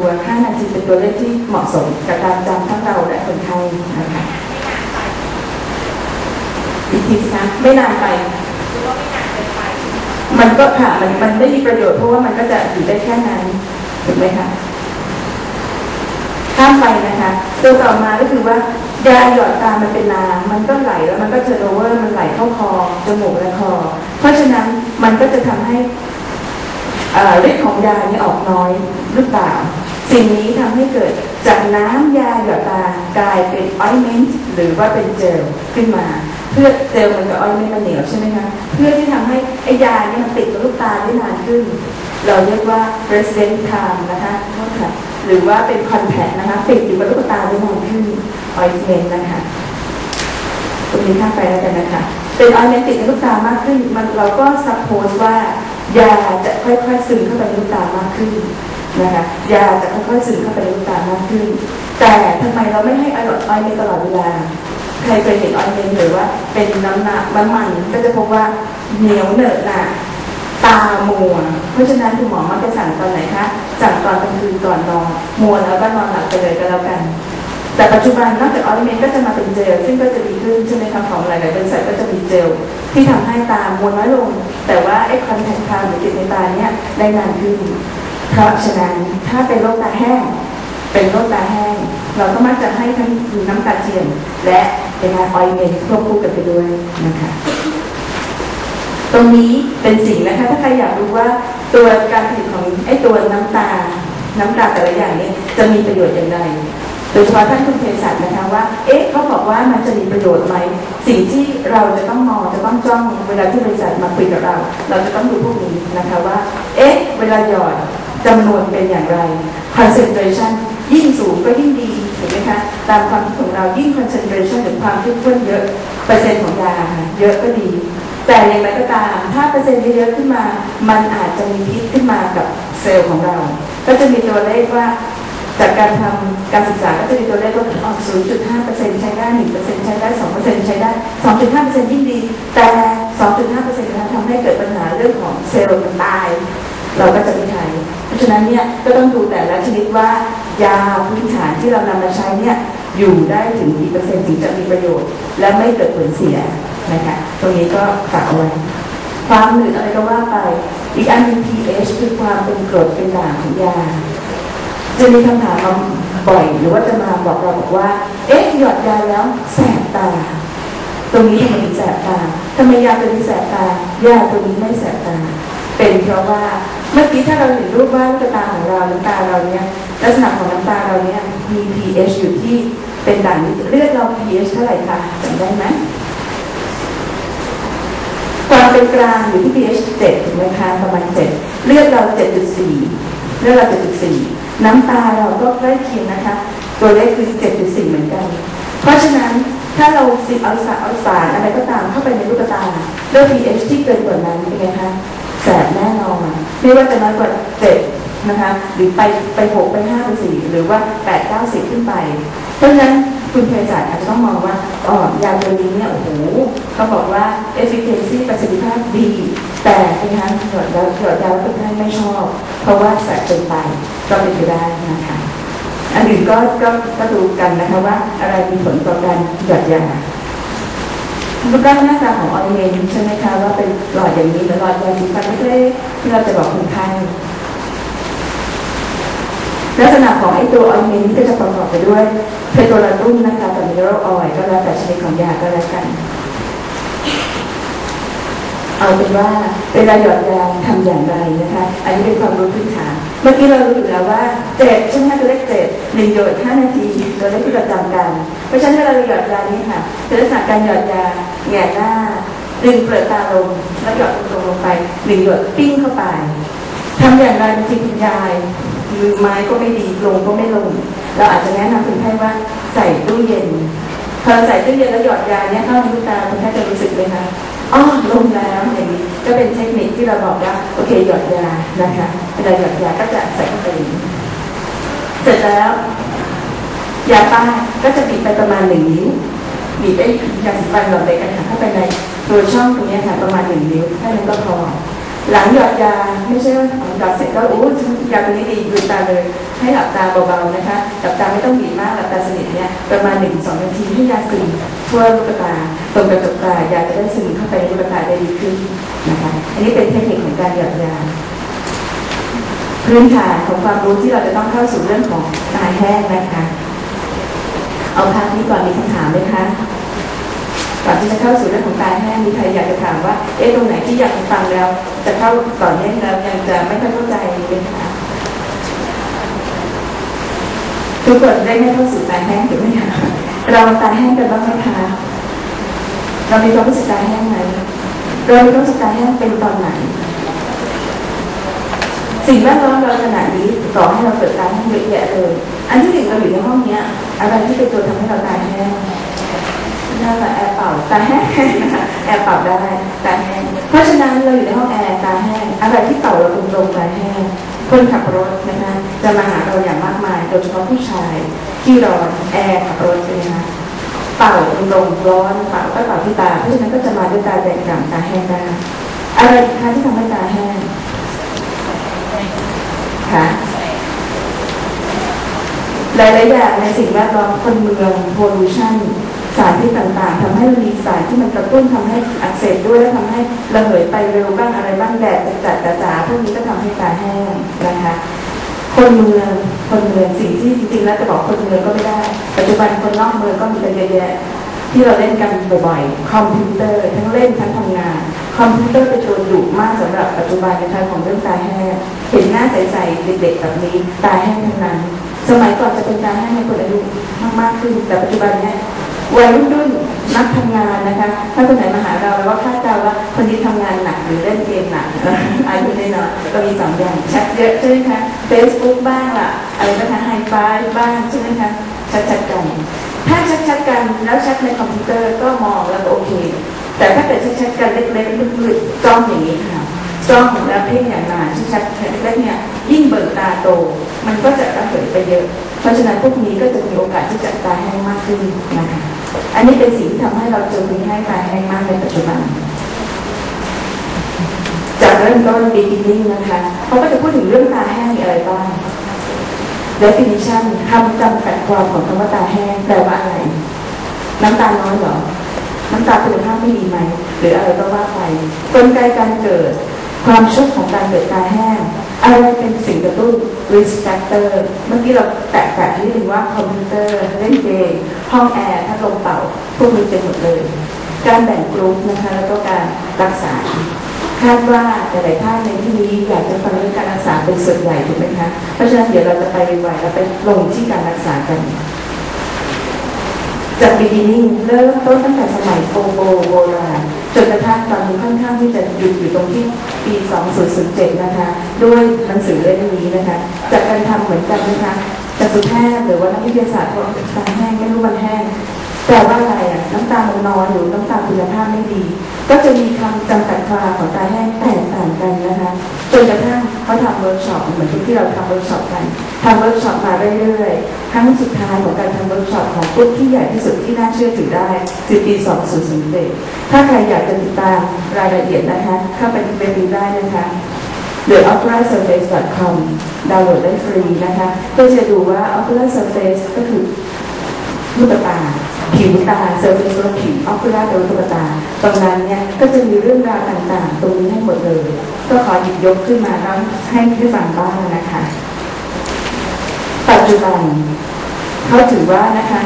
ตัว5นาทีเป็นตัวเลขที่เหมาะสมกับการจำทั้งเราและคนไข้นะคะอีกทีสิคะไม่นานไป มันก็ค่ะมันมันไม่มีประโยชน์เพราะว่ามันก็จะอยู่ได้แค่นั้นถูกไหมคะข้ามไปนะคะตัวต่อมาก็คือว่ายาหยอดตามันเป็นน้ำมันก็ไหลแล้วมันก็เทอร์โนเวอร์มันไหลเข้าคอจมูกและคอ เพราะฉะนั้นมันก็จะทำให้ฤทธิ์ของยาเนี่ยออกน้อยหรือเปล่า สิ่งนี้ทำให้เกิดจากน้ำยาหยดตากลายเป็นออยเมนต์หรือว่าเป็นเจลขึ้นมา เพื่อเจลมันกับออยเมนต์มันเหนียวใช่ไหมคะเพื่อที่ทำให้ไอยาเนี่ยมันติดกับลูกตาได้นานขึ้น เราเรียกว่า resident time นะคะโทษค่ะหรือว่าเป็น contact นะคะติดอยู่กับลูกตาได้นานขึ้น ointment นะคะตรงนี้ข้ามไปแล้วกันนะคะเป็น ointment ติดในลูกตามากขึ้นมันเราก็ suppose ว่ายาจะค่อยๆซึมเข้าไปในลูกตามากขึ้น นะคะยาจะค่อยๆซึมเข้าไปในลูกตามากขึ้น แต่ทำไมเราไม่ให้ออยล์ออยเมนตลอดเวลา ใครเคยเห็นออยเมนหรือว่า เป็นน้ำหนักมันมันก็จะพบว่าเหนียวเหนอะหนะตามัว เพราะฉะนั้นคุณหมอมักจะสั่งตอนไหนคะสั่งตอนกลางคืนก่อนนอนมัวแล้วก็นอนหลับไปเลยก็แล้วกัน แต่ปัจจุบันนอกจากออยเมนก็จะมาเป็นเจลซึ่งก็จะดีขึ้นใช่ไหมคะของหลายๆบริษัทก็จะมีเจลที่ทำให้ตามัวน้อยลง แต่ว่าไอ้คอนแทคคาหรือติดในตาเนี่ยได้นานขึ้น เพราะฉะนั้นถ้าเป็นโรคตาแห้ง เป็นโรคตาแห้ง เราก็มักจะให้ทั้งน้ำตาเทียมและเป็นงออยเมนควบคู่กันไปด้วยนะคะตรงนี้เป็นสิ่งนะคะถ้าใครอยากรู้ว่าตัวการผลิตของไอ้ตัวน้ำตา น้ำตาแต่ละอย่างนี้จะมีประโยชน์อย่างไรโดยเฉพาะท่านคุณเภสัชนะคะว่า เอ๊ะเขาบอกว่ามันจะมีประโยชน์ไหม สิ่งที่เราจะต้องมองจะต้องจ้องเวลาที่บริษัทมาคุยกับเรา เราจะต้องดูพวกนี้นะคะว่า เอ๊ะ เวลาหยอด จำนวนเป็นอย่างไร concentration ยิ่งสูงก็ยิ่งดีถูกไหมคะตามความคิดของเรายิ่ง concentration หรือความเข้มข้นเยอะเปอร์เซ็นต์ของยาค่ะเยอะก็ดี แต่อย่างไรก็ตามถ้าเปอร์เซ็นต์เยอะขึ้นมา มันอาจจะมีพิษขึ้นมากับเซลล์ของเรา ก็จะมีตัวเลขว่าจากการทำการศึกษาก็จะมีตัวเลขว่าออก 0.5%ใช้ได้ 1%ใช้ได้ 2%ใช้ได้ 2.5%ยิ่งดี แต่ 2.5%นั้นทำให้เกิดปัญหาเรื่องของเซลล์มันตาย เราก็จะไม่ใช้เพรา ฉะนั้นเนี่ยก็ต้องดูแต่ละชนิดว่ายาพื้นฐานที่เรานำมาใช้เนี่ยอยู่ได้ถึงกี่เปอร์เซ็นต์ถึงจะมีประโยชน์ และไม่เกิดผลเสียนะคะตรงนี้ก็ฝากเอาไว้ความหนืดอะไรก็ว่าไป อีกอันนึง pH คือความเป็นกรดเป็นด่างของยา จะมีคำถามมาบ่อยหรือว่าจะมาบอกเราบอกว่า เอ๊ะหยอดยาแล้วแสบตา ตรงนี้ทำไมถึงแสบตาทำไมยาตัวนี้แสบตายาตัวนี้ไม่แสบตา เป็นเพราะว่า เมื่อกี้ถ้าเราเห็นรูปว่าลูกตาของเราน้ำตาเราเนี่ยลักษณะของน้ำตาเราเนี่ยมี pH อยู่ที่เป็นด่างเลือดเรา pH เท่าไหร่คะจำได้ไหมความเป็นกลางอยู่ที่ pH 7ถูกไหมคะประมาณ7เลือดเรา 7.4เลือดเรา 7.4 น้ำตาเราก็ใกล้เคียงนะคะ ตัวเลขคือ 7.4 เหมือนกัน เพราะฉะนั้นถ้าเราสิเอาสารเอาสารอะไรก็ตามเข้าไปในลูกตาเลือด pH ที่เกินกว่านั้นเป็นไงคะ แสบแน่นอนไม่ว่าจะน้อยกว่า7นะคะหรือไปไป6ไป5ไป4หรือว่า8 9 10ขึ้นไป เพราะฉะนั้นคุณเภสัชอาจจะต้องมองว่าอ๋อยาตัวนี้เนี่ยโอ้โหเขาบอกว่า efficacy ประสิทธิภาพดี แต่เป็นทางหยดยาหยดยาแล้วคนไข้ไม่ชอบ เพราะว่าแสบเกินไปก็เป็นไปได้นะคะอันอื่นก็ก็ก็ดูกันนะคะว่าอะไรมีผลต่อการหยดยา รูปร่างหน้าตาของออยเมนใช่ไหมคะว่าเป็นหลอดอย่างนี้หรือหลอดยาสีฟันเล็กๆที่เราจะบอกคนไข้ลักษณะของไอตัวออยเมนนี่ก็จะประกอบไปด้วยเพโตรานุ่มนะคะกับมิเนอรัลออยล์ก็แล้วแต่ชนิดของยาก็แล้วกัน เอาเป็นว่าเวลาหยอดยาทำอย่างไรนะคะ อันนี้เป็นความรู้พื้นฐาน เมื่อกี้เรารู้อยู่แล้วว่าเจ็ดใช่ไหมคะตัวเลขเจ็ดหนึ่งหยดห้านาทีตัวเลขที่เราจำกัน เพราะฉะนั้นเวลาเราหยอดยานี้ค่ะคือลักษณะการหยอดยาแหงหน้าดึงเปลือกตาลงแล้วหยอดตรงลงไปหนึ่งหยดปิ้งเข้าไปทำอย่างไรบางทีคุณยายมือไม้ก็ไม่ดีลงก็ไม่ลง เราอาจจะแนะนำคนไข้ว่าใส่ตู้เย็นพอเราใส่ตู้เย็นแล้วหยอดยาเนี่ยเข้าลูกตาคนไข้จะรู้สึกเลยค่ะ อ๋อลงแล้วอย่างนี้ก็เป็นเทคนิคที่เราบอกว่าโอเคหยอดยานะคะเวลาหยอดยาก็จะใส่เข้าไปอย่างนี้เสร็จแล้วยาป้าก็จะบีบไปประมาณหนึ่งนิ้วบีบไอ้ยาสีฟันหลอดเล็กอะค่ะเข้าไปในตัวช่องตรงนี้ค่ะประมาณหนึ่งนิ้วแค่นั้นก็พอ หลังหยอดยาไม่ใช่ว่าหยอดเสร็จก็โอ้ยาตัวนี้ดีดูตาเลย ให้หลับตาเบาๆนะคะหลับตาไม่ต้องบีมากหลับตาสนิทเนี่ยประมาณหนึ่งสองนาทีให้ยาซึมทั่วลูกตาตรงกระจกตายาจะได้ซึมเข้าไปในลูกตาได้ดีขึ้นนะคะอันนี้เป็นเทคนิคของการหยอดยาพื้นฐานของความรู้ที่เราจะต้องเข้าสู่เรื่องของตาแห้งนะคะ เอาภาพนี้ก่อนมีคำถามไหมคะ ก่อนที่จะเข้าสู่เรื่องของตายแห้งมีใครอยากจะถามว่า เอ๊ะตรงไหนที่อยากฟังแล้ว จะเข้าต่อเนื่องแล้วยังจะไม่ค่อยเข้าใจเป็นคะทุกคนได้ไม่เข้าสู่ตายแห้งถูกไหมคะเราตายแห้งกันบ้างไหมคะเรามีความรู้สึกตายแห้งไหมเรามีความรู้สึกตายแห้งเป็นตอนไหนสิ่งแวดล้อมเราขนาดนี้ต่อให้เราเกิดตาแห้งเยอะแยะเลย อันที่หนึ่งเราอยู่ในห้องเนี้ยอะไรที่เป็นตัวทำให้เราตายแห้ง นั่นแหละแอร์เป่าตาแห้งแอร์เป่าได้ตาแห้งเพราะฉะนั้นเราอยู่ในห้องแอร์ตาแห้งอะไรที่เป่าเราตรงๆตาแห้งคนขับรถนะคะจะมาหาเราอย่างมากมายโดยเฉพาะผู้ชายที่ร้อนแอร์ขับรถเลยนะคะเป่าตรงๆร้อนเป่าก็เป่าที่ตาเพราะฉะนั้นก็จะมาด้วยตาแดงกล่ำตาแห้งได้อะไรคะที่ทำให้ตาแห้งค่ะหลายๆอย่างในสิ่งแวดล้อมคนเมืองโพลูชัน สารที่ต่างๆทำให้มีสารที่มันกระตุ้นทำให้อักเสบด้วยและทำให้ระเหยไปเร็วบ้างอะไรบ้างแดดจัดจ๋าๆพวกนี้ก็ทำให้ตาแห้งนะคะคนเมืองคนเมืองสิ่งที่จริงๆแล้วจะบอกคนเมืองก็ไม่ได้ ปัจจุบันคนนอกเมืองก็มีกันเยอะแยะที่เราเล่นกันบ่อยๆคอมพิวเตอร์ทั้งเล่นทั้งทำงาน คอมพิวเตอร์เป็นตัวดุมากสำหรับปัจจุบันนะคะของเรื่องตาแห้งเห็นหน้าใสๆเด็กๆแบบนี้ตาแห้งทั้งนั้น สมัยก่อนจะเป็นตาแห้งในคนอายุมากๆขึ้นแต่ปัจจุบันเนี้ย วัยรุ่นนักทำงานนะคะ ถ้าคนไหนมาหาเราแล้วว่าคาดเดาว่าคนนี้ทำงานหนักหรือเล่นเกมหนักอายุน้อยๆก็มีสองอย่างแชทเยอะใช่ไหมคะเฟซบุ๊กบ้างล่ะอะไรนะคะไฮไฟบ้างใช่ไหมคะชัดๆกันถ้าชัดๆกันแล้วชัดในคอมพิวเตอร์ก็มองแล้วก็โอเค แต่ถ้าเกิดชัดๆกันเล็กๆมืดๆจ้องอย่างนี้ค่ะจ้องของแล้วเพ่งอย่างนานชัดๆเล็กๆเนี่ยยิ่งเบิกตาโต มันก็จะระเหยไปเยอะ เพราะฉะนั้นพวกนี้ก็จะมีโอกาสที่จะตาแห้งมากขึ้นนะคะ อันนี้เป็นสิ่งที่ทำให้เราเจอคนให้ตาแห้งมากในปัจจุบัน จากเริ่มต้น beginning นะคะเขาก็จะพูดถึงเรื่องตาแห้งมีอะไรบ้าง definition คำจำกัดความของคำว่าตาแห้งแปลว่าอะไร น้ำตาน้อยหรอ น้ำตาคุณภาพไม่ดีไหม หรืออะไรก็ว่าไปกลไกการเกิด ความชุกของการเกิดตาแห้ง อะไรเป็นสิ่งกระตุ้น risk factor เมื่อกี้เราแตะแตะที่เรียกว่าคอมพิวเตอร์เล่นเกม ห้องแอร์พัดลมเป่าพวกนี้เป็นหมดเลย การแบ่งกลุ่มนะคะแล้วก็การรักษาคาดว่าหลายๆท่านในที่นี้อยากจะฟังเรื่องการรักษาเป็นส่วนใหญ่ถูกไหมคะเพราะฉะนั้นเดี๋ยวเราจะไปไวๆเราไปลงที่การรักษากันจาก beginning เริ่มต้นตั้งแต่สมัยโบโบโบราณจนกระทั่งตอนนี้ค่อนข้างที่จะหยุดอยู่ตรงที่ปี 2007 นะคะ ด้วยหนังสือเล่มนี้นะคะจากการทำเหมือนกันนะคะ จากสุแพทย์หรือว่านักวิทยาศาสตร์ว่าตาแห้งไม่รู้มันแห้งแต่ว่าอะไรอะน้ำตามันน้อยหรือน้ำตาคุณภาพไม่ดี ก็จะมีคำจำกัดความของตาแห้งแตกต่างกันนะคะจนกระทั่งเขาทำเวิร์กช็อปเหมือนที่เราทำเวิร์กช็อปกันทำเวิร์กช็อปมาเรื่อยๆครั้งสุดท้ายของการทำเวิร์กช็อปของกลุ่มที่ใหญ่ที่สุดที่น่าเชื่อถือได้คือปี 2007ถ้าใครอยากจะติดตามรายละเอียดนะคะเข้าไปเว็บนี้ได้นะคะ the ocular surface com ดาวน์โหลดได้ฟรีนะคะเพื่อจะดูว่า ocular surface ก็คือลูกตาผิวตาเซอร์เฟซผิวออคูล่าโดยลูกตา ตรงนั้นเนี่ยก็จะมีเรื่องราวต่างๆ ตรงนี้ให้หมดเลย ก็ขอหยิบยกขึ้นมาแล้วให้ให้ฟังบ้างนะคะ ปัจจุบันเขาถือว่านะคะ